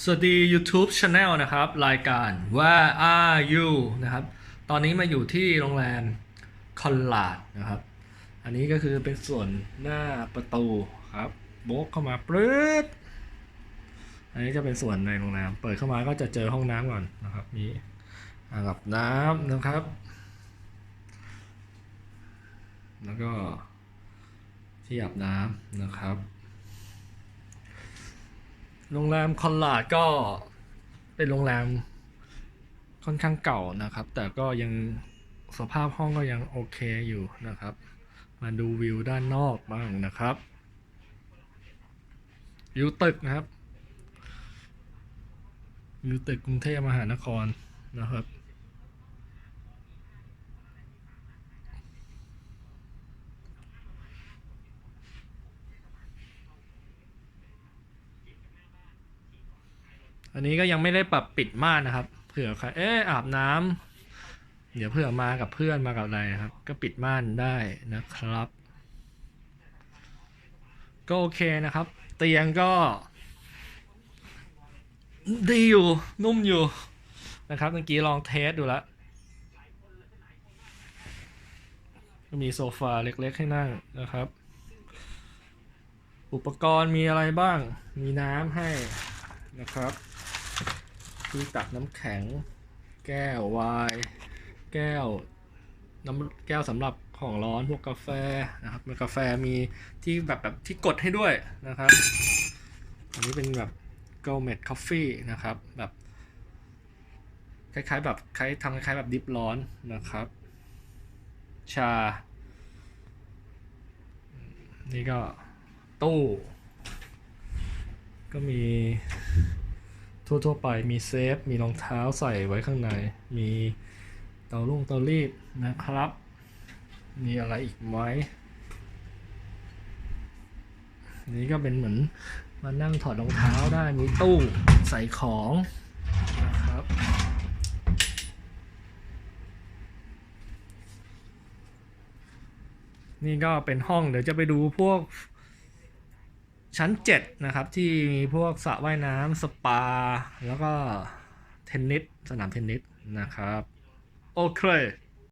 สวัสดี YouTube Channel นะครับ รายการ Where are you นะครับ ตอนนี้มาอยู่ที่โรงแรมคอนลาดนะครับ อันนี้ก็คือเป็นส่วนหน้าประตูครับโบกเข้ามาปรื๊ดอันนี้จะเป็นส่วนในโรงแรม เปิดเข้ามาก็จะเจอห้องน้ำก่อนนะครับ มีอ่างอาบน้ำนะครับ แล้วก็ที่อาบน้ำนะครับ โรงแรมคอนลาดก็เป็นโรงแรมค่อนข้างเก่านะครับ แต่ก็ยังสภาพห้องก็ยังโอเคอยู่นะครับ มาดูวิวด้านนอกบ้างนะครับวิวตึกนะครับวิวตึกกรุงเทพมหานครนะครับ อันนี้ก็ยังไม่ได้ปรับปิดม่านนะครับ เผื่อใครเอ๊ะอาบน้ำเดี๋ยวเผื่อมากับเพื่อนมากับอะไรนะครับ ก็ปิดม่านได้นะครับ ก็โอเคนะครับ เตียงก็ ดีอยู่นุ่มอยู่นะครับเมื่อกี้ลองเทสดูแล้วมีโซฟาเล็กๆให้นั่งนะครับ อุปกรณ์มีอะไรบ้าง มีน้ำให้นะครับ ที่ตักน้ำแข็ง แก้วไวน์แก้วน้ำแก้วสำหรับของร้อนพวกกาแฟนะครับมีกาแฟมีที่แบบแบบที่กดให้ด้วยนะครับ อันนี้เป็นแบบ gourmet coffee นะครับ แบบ คล้ายๆแบบคล้ายทำคล้ายๆแบบดิฟร้อนนะครับ ชา นี่ก็ตู้ ก็มี ทั่วๆไปมีเซฟ มีรองเท้าใส่ไว้ข้างใน มีเตาลุ่งเตารีดนะครับ มีอะไรอีกไหมนี่ก็เป็นเหมือนมานั่งถอดรองเท้าได้มีตู้ใส่ของนะครับนี่ก็เป็นห้องเดี๋ยวจะไปดูพวก ชั้น 7 นะครับ ที่มีพวกสระว่ายน้ำสปา แล้วก็เทนนิสสนามเทนนิสนะครับ โอเค